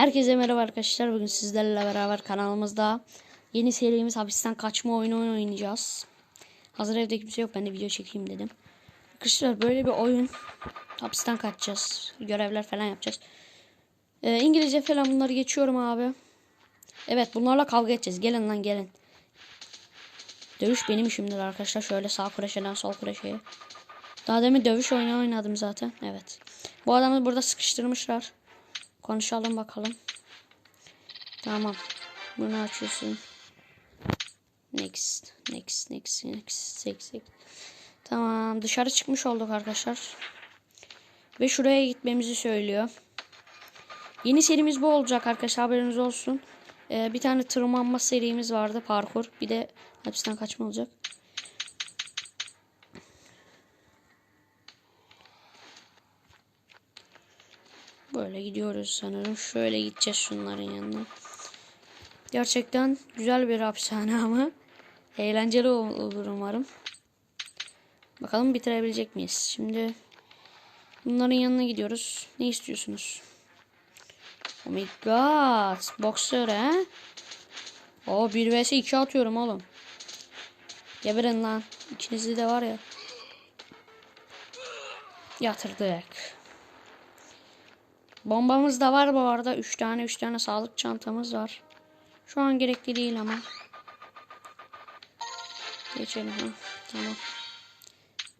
Herkese merhaba arkadaşlar. Bugün sizlerle beraber kanalımızda yeni serimiz hapisten kaçma oyunu oynayacağız. Hazır evde kimse yok ben de video çekeyim dedim. Arkadaşlar böyle bir oyun. Hapisten kaçacağız. Görevler falan yapacağız. Ee, İngilizce falan bunları geçiyorum abi. Evet bunlarla kavga edeceğiz. Gelin lan gelin. Dövüş benim işimdir arkadaşlar. Şöyle sağ kureşeden sol kureşeye. Daha demin dövüş oyunu oynadım zaten. Evet. Bu adamı burada sıkıştırmışlar. Konuşalım bakalım. Tamam. Bunu açıyorsun. Next. Next. Next. Next. Next. next. Tamam. Dışarı çıkmış olduk arkadaşlar. Ve şuraya gitmemizi söylüyor. Yeni serimiz bu olacak arkadaşlar. Haberiniz olsun. Ee, bir tane tırmanma serimiz vardı. Parkur. Bir de hapisten kaçma olacak. Böyle gidiyoruz sanırım. Şöyle gideceğiz şunların yanına. Gerçekten güzel bir hapishane ama eğlenceli ol- olur umarım. Bakalım bitirebilecek miyiz? Şimdi bunların yanına gidiyoruz. Ne istiyorsunuz? Oh my god. Boxer he? O 1 vs 2 atıyorum oğlum. Geberin lan. İkinizi de var ya. Yatırdık. Bombamız da var bu arada. 3 tane 3 tane sağlık çantamız var. Şu an gerekli değil ama. Geçelim ha. Tamam.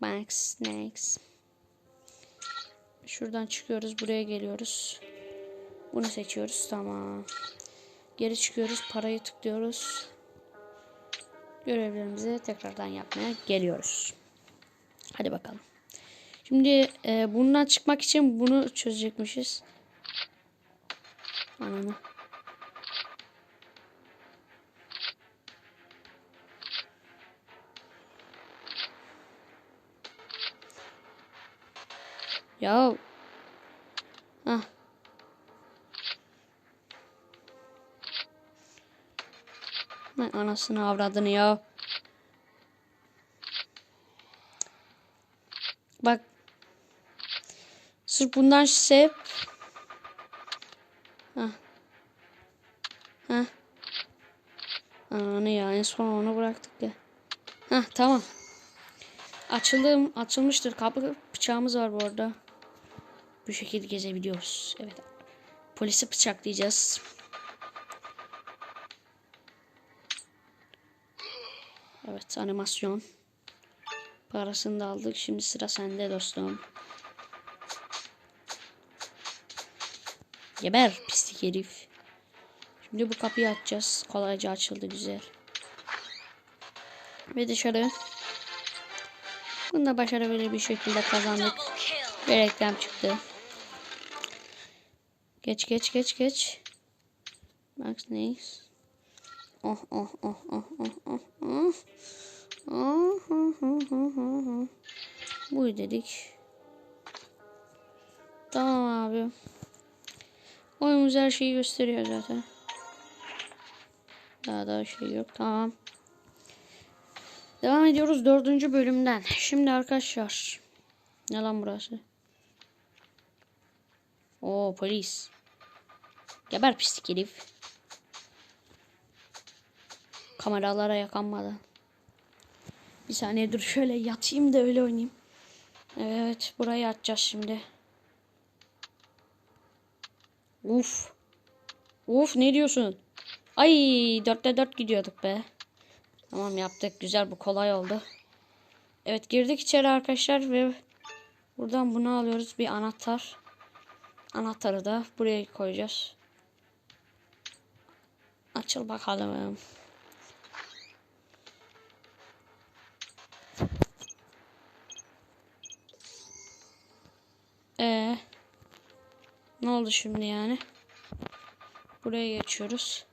Max next. Şuradan çıkıyoruz. Buraya geliyoruz. Bunu seçiyoruz. Tamam. Geri çıkıyoruz. Parayı tıklıyoruz. Görevlerimizi tekrardan yapmaya geliyoruz. Hadi bakalım. Şimdi e, bundan çıkmak için bunu çözecekmişiz. Ananı. Ya. Ah. Lan anasını avradını ya. Bak. Sırf bundan sev. Hah. Hah. Ananı ya en son onu bıraktık ya. Hah tamam. Açıldım, açılmıştır. Kapı bıçağımız var bu arada. Bu şekilde gezebiliyoruz. Evet. Polisi bıçaklayacağız. Evet animasyon. Parasını da aldık. Şimdi sıra sende dostum. Geber pislik herif. Şimdi bu kapıyı açacağız. Kolayca açıldı güzel. Ve dışarı. Bunu da başarılı bir şekilde kazandık. Bir reklam çıktı. Geç geç geç geç. Max neyiz? Oh oh oh oh oh oh oh. Oh, oh, oh, oh, oh, oh. Bu dedik. Tamam abi. Oyunumuz her şeyi gösteriyor zaten. Daha da şey yok. Tamam. Devam ediyoruz dördüncü bölümden. Şimdi arkadaşlar. Ne lan burası? Oo polis. Geber pislik herif. Kameralara yakanmadan. Bir saniye dur şöyle yatayım da öyle oynayayım. Evet buraya yatacağız şimdi. Uf. Uf ne diyorsun? Ay dörtte dört gidiyorduk be. Tamam yaptık güzel bu kolay oldu. Evet girdik içeri arkadaşlar ve buradan bunu alıyoruz bir anahtar. Anahtarı da buraya koyacağız. Açıl bakalım. Ee, ne oldu şimdi yani? Buraya geçiyoruz.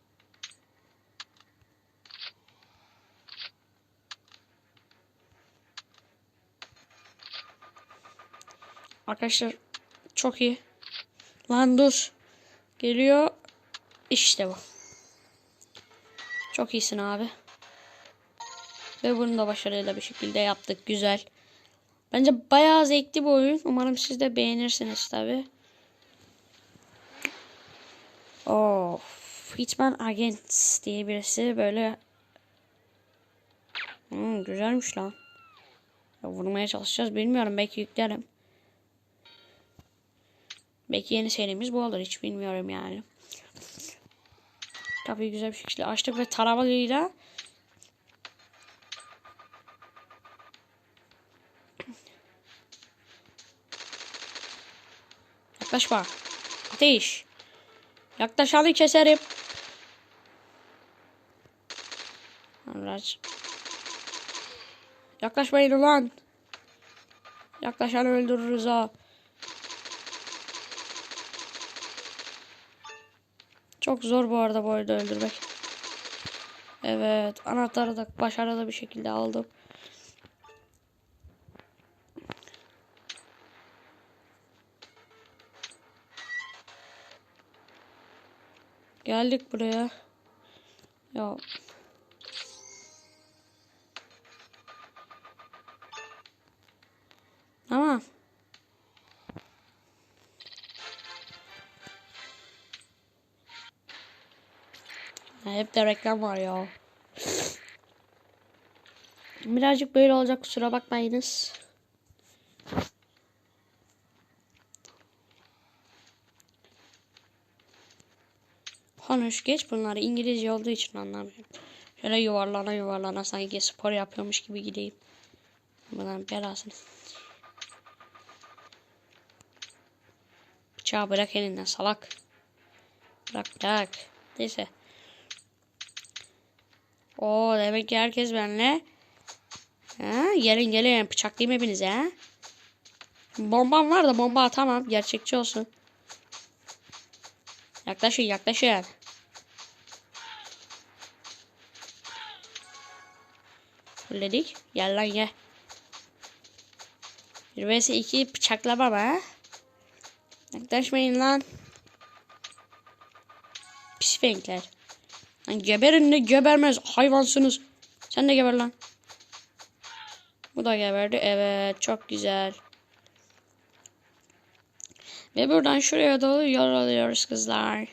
Arkadaşlar çok iyi. Lan dur. Geliyor. İşte bu. Çok iyisin abi. Ve bunu da başarıyla bir şekilde yaptık. Güzel. Bence bayağı zevkli bir oyun. Umarım siz de beğenirsiniz tabi. Of. Hitman Agent diye birisi böyle hmm, güzelmiş lan. Ya, vurmaya çalışacağız bilmiyorum belki yüklerim. Belki yeni serimiz bu olur hiç bilmiyorum yani. Tabii güzel bir şekilde açtık ve taramalıyla Yaklaşma. Ateş. Yaklaşanı keserim. Araç. Yaklaşmayın ulan. Yaklaşanı öldürürüz ha. Çok zor bu arada bu arada öldürmek. Evet. Anahtarı da başarılı bir şekilde aldım. Geldik buraya. Ya. Tamam. Hep de reklam var ya. Birazcık böyle olacak kusura bakmayınız. Konuş geç bunları İngilizce olduğu için anlamıyorum. Şöyle yuvarlana yuvarlana sanki spor yapıyormuş gibi gideyim. Bunların belasını. Bıçağı bırak elinden salak. Bırak bırak. Neyse. Oo demek ki herkes benimle. Ha, gelin gelin bıçaklayayım hepinize ha. Bombam var da bomba atamam. Gerçekçi olsun. Yaklaşın yaklaşın. Fulledik. Gel lan gel. Bir vs 2 bıçaklamam ha. Yaklaşmayın lan. Pis fenkler. Lan geberin de gebermez hayvansınız. Sen de geber lan. Bu da geberdi. Evet çok güzel. Ve buradan şuraya doğru yol alıyoruz kızlar.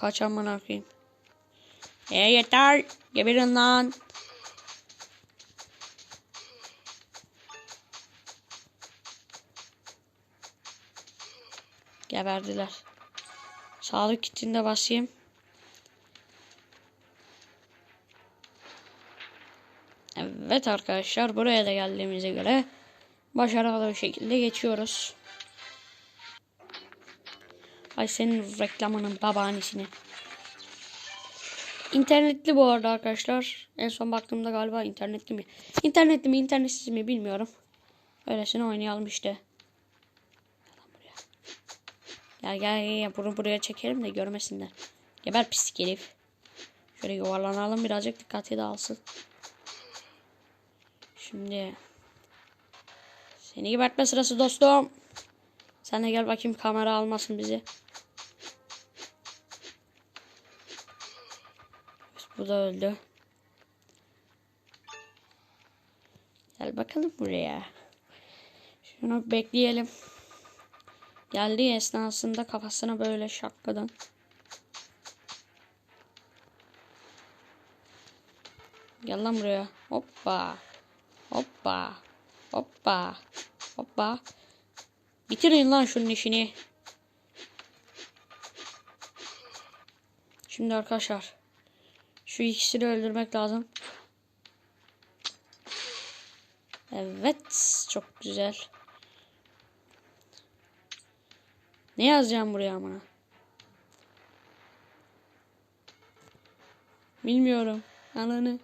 Kaç amına koyayım. E yeter. Geberin lan. Geberdiler. Sağlık kitini de basayım. Evet arkadaşlar buraya da geldiğimize göre başarılı bir şekilde geçiyoruz. Ay senin reklamının babaannesini. İnternetli bu arada arkadaşlar. En son baktığımda galiba internetli mi? İnternetli mi internetsiz mi bilmiyorum. Öylesine oynayalım işte. Gel gel gel bunu buraya çekelim de görmesinler. Geber pislik herif. Şöyle yuvarlanalım birazcık dikkati dağılsın. Şimdi seni gebertme sırası dostum. Sen de gel bakayım kamera almasın bizi. Bu da öldü. Gel bakalım buraya. Şunu bekleyelim. Geldiği esnasında kafasına böyle şapkadan. Gel lan buraya. Hoppa. Hoppa. Hoppa. Hoppa. Bitirin lan şunun işini. Şimdi arkadaşlar. Şu ikisini öldürmek lazım. Evet. Çok güzel. Ne yazacağım buraya amına? Bilmiyorum. Ananı.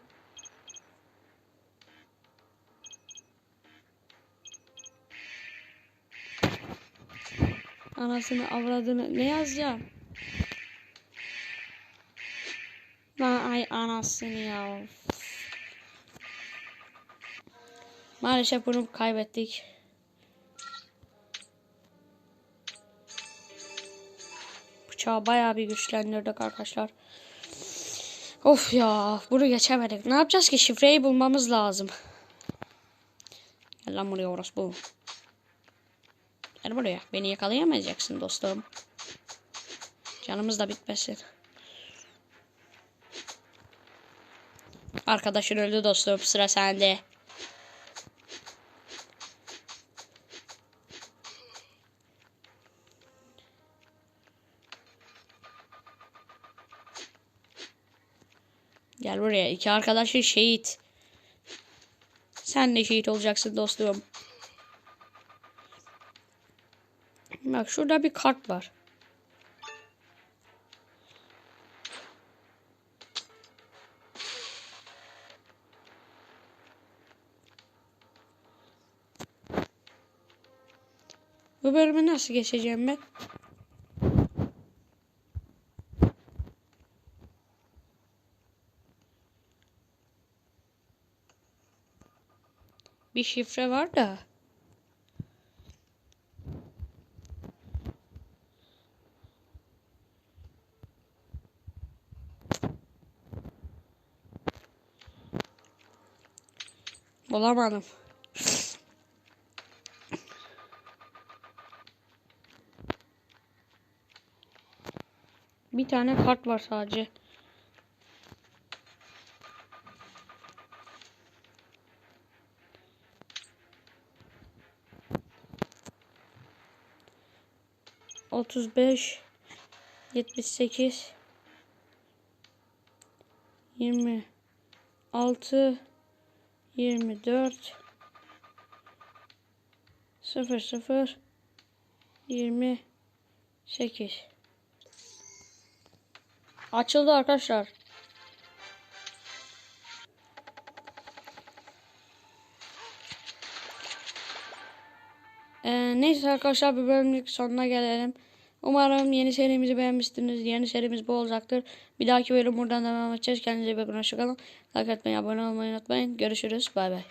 Anasını avradını ne yazacağım? Lan ay anasını ya. Maalesef bunu kaybettik. Bıçağı bayağı bir güçlendirdik arkadaşlar. Of ya bunu geçemedik. Ne yapacağız ki şifreyi bulmamız lazım. Gel lan buraya orospu. Gel buraya. Beni yakalayamayacaksın dostum. Canımız da bitmesin. Arkadaşın öldü dostum. Sıra sende. Gel buraya. İki arkadaşın şehit. Sen de şehit olacaksın dostum. Bak şurada bir kart var. Bu bölümü nasıl geçeceğim ben? Bir şifre var da. Bulamadım. Bir tane kart var sadece. Otuz beş, yetmiş sekiz, yirmi altı, yirmi dört, sıfır sıfır, yirmi sekiz. Açıldı arkadaşlar. Ee, neyse arkadaşlar bir bölümlük sonuna gelelim. Umarım yeni serimizi beğenmişsiniz. Yeni serimiz bu olacaktır. Bir dahaki bölüm buradan devam edeceğiz. Kendinize iyi bakın. Hoşçakalın. Like atmayı, abone olmayı unutmayın. Görüşürüz. Bay bay.